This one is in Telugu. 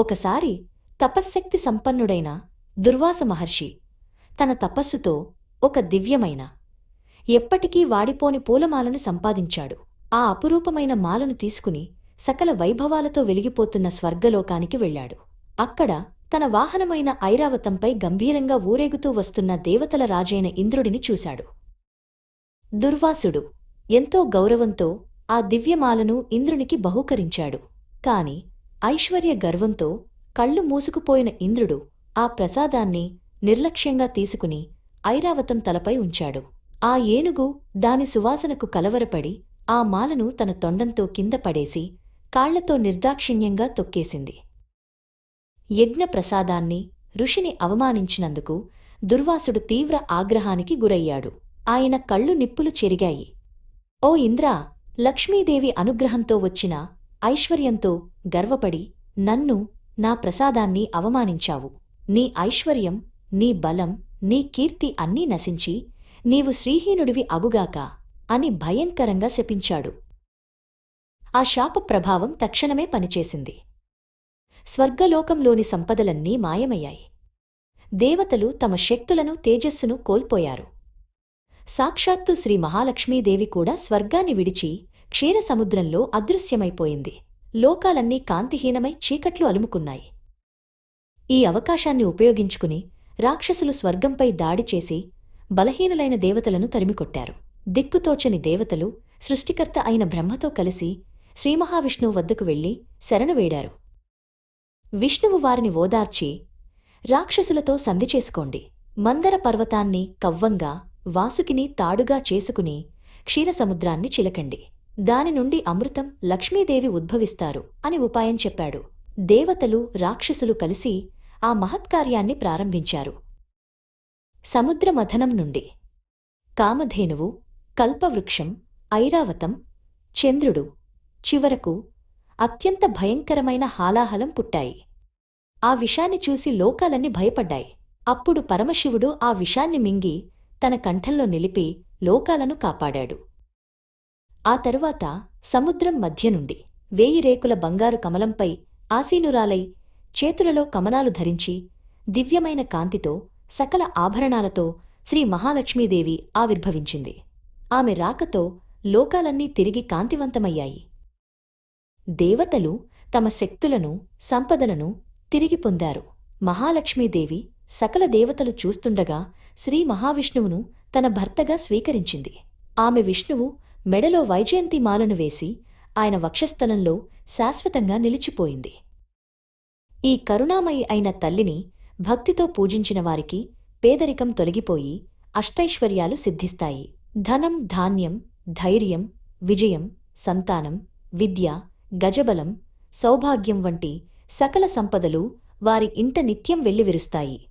ఒకసారి తపశ్శక్తి సంపన్నుడైన దుర్వాస మహర్షి తన తపస్సుతో ఒక దివ్యమైన ఎప్పటికీ వాడిపోని పూలమాలను సంపాదించాడు. ఆ అపురూపమైన మాలను తీసుకుని సకల వైభవాలతో వెలిగిపోతున్న స్వర్గలోకానికి వెళ్ళాడు. అక్కడ తన వాహనమైన ఐరావతంపై గంభీరంగా ఊరేగుతూ వస్తున్న దేవతల రాజైన ఇంద్రుడిని చూశాడు. దుర్వాసుడు ఎంతో గౌరవంతో ఆ దివ్యమాలను ఇంద్రునికి బహూకరించాడు. కాని ఐశ్వర్య గర్వంతో కళ్ళు మూసుకుపోయిన ఇంద్రుడు ఆ ప్రసాదాన్ని నిర్లక్ష్యంగా తీసుకుని ఐరావతం తలపై ఉంచాడు. ఆ ఏనుగు దాని సువాసనకు కలవరపడి ఆ మాలను తన తొండంతో కింద పడేసి కాళ్ళతో నిర్దాక్షిణ్యంగా తొక్కేసింది. యజ్ఞ ప్రసాదాన్ని ఋషిని అవమానించినందుకు దుర్వాసుడు తీవ్ర ఆగ్రహానికి గురయ్యాడు. ఆయన కళ్ళు నిప్పులు చెరిగాయి. ఓ ఇంద్రా లక్ష్మీదేవి అనుగ్రహంతో వచ్చిన ఐశ్వర్యంతో గర్వపడి నన్ను నా ప్రసాదాన్ని అవమానించావు. నీ ఐశ్వర్యం నీ బలం నీ కీర్తి అన్నీ నశించి నీవు శ్రీహీనుడివి అగుగాక అని భయంకరంగా శపించాడు. ఆ శాప ప్రభావం తక్షణమే పనిచేసింది. స్వర్గలోకంలోని సంపదలన్నీ మాయమయ్యాయి. దేవతలు తమ శక్తులను తేజస్సును కోల్పోయారు. సాక్షాత్తు శ్రీ మహాలక్ష్మీదేవి కూడా స్వర్గాన్ని విడిచి క్షీరసముద్రంలో అదృశ్యమైపోయింది. లోకాలన్నీ కాంతిహీనమై చీకట్లు అలుముకున్నాయి. ఈ అవకాశాన్ని ఉపయోగించుకుని రాక్షసులు స్వర్గంపై దాడి చేసి బలహీనులైన దేవతలను తరిమికొట్టారు. దిక్కుతోచని దేవతలు సృష్టికర్త అయిన బ్రహ్మతో కలిసి శ్రీమహావిష్ణువు వద్దకు వెళ్ళి శరణువేడారు విష్ణువు వారిని ఓదార్చి రాక్షసులతో సంధి చేసుకోండి. మందర పర్వతాన్ని కవ్వంగా వాసుకిని తాడుగా చేసుకుని క్షీరసముద్రాన్ని చిలకండి. దాని నుండి అమృతం లక్ష్మీదేవి ఉద్భవిస్తారు అని ఉపాయం చెప్పాడు. దేవతలు రాక్షసులు కలిసి ఆ మహత్కార్యాన్ని ప్రారంభించారు. సముద్రమథనం నుండి కామధేనువు కల్పవృక్షం ఐరావతం చంద్రుడు చివరకు అత్యంత భయంకరమైన హాలాహలం పుట్టాయి. ఆ విషాన్ని చూసి లోకాలన్నీ భయపడ్డాయి. అప్పుడు పరమశివుడు ఆ విషాన్ని మింగి తన కంఠంలో నిలిపి లోకాలను కాపాడాడు. ఆ తరువాత సముద్రం మధ్య నుండి వేయి రేకుల బంగారు కమలంపై ఆసీనురాలై చేతులలో కమలాలు ధరించి దివ్యమైన కాంతితో సకల ఆభరణాలతో శ్రీ మహాలక్ష్మీదేవి ఆవిర్భవించింది. ఆమె రాకతో లోకాలన్నీ తిరిగి కాంతివంతమయ్యాయి. దేవతలు తమ శక్తులను సంపదలను తిరిగి పొందారు. మహాలక్ష్మీదేవి సకల దేవతలు చూస్తుండగా శ్రీ మహావిష్ణువును తన భర్తగా స్వీకరించింది. ఆమె విష్ణువు మెడలో వైజయంతి మాలను వేసి ఆయన వక్షస్థలంలో శాశ్వతంగా నిలిచిపోయింది. ఈ కరుణామయి అయిన తల్లిని భక్తితో పూజించిన వారికి పేదరికం తొలగిపోయి అష్టైశ్వర్యాలు సిద్ధిస్తాయి. ధనం ధాన్యం ధైర్యం విజయం సంతానం విద్య గజబలం సౌభాగ్యం వంటి సకల సంపదలు వారి ఇంట నిత్యం వెల్లివిరుస్తాయి.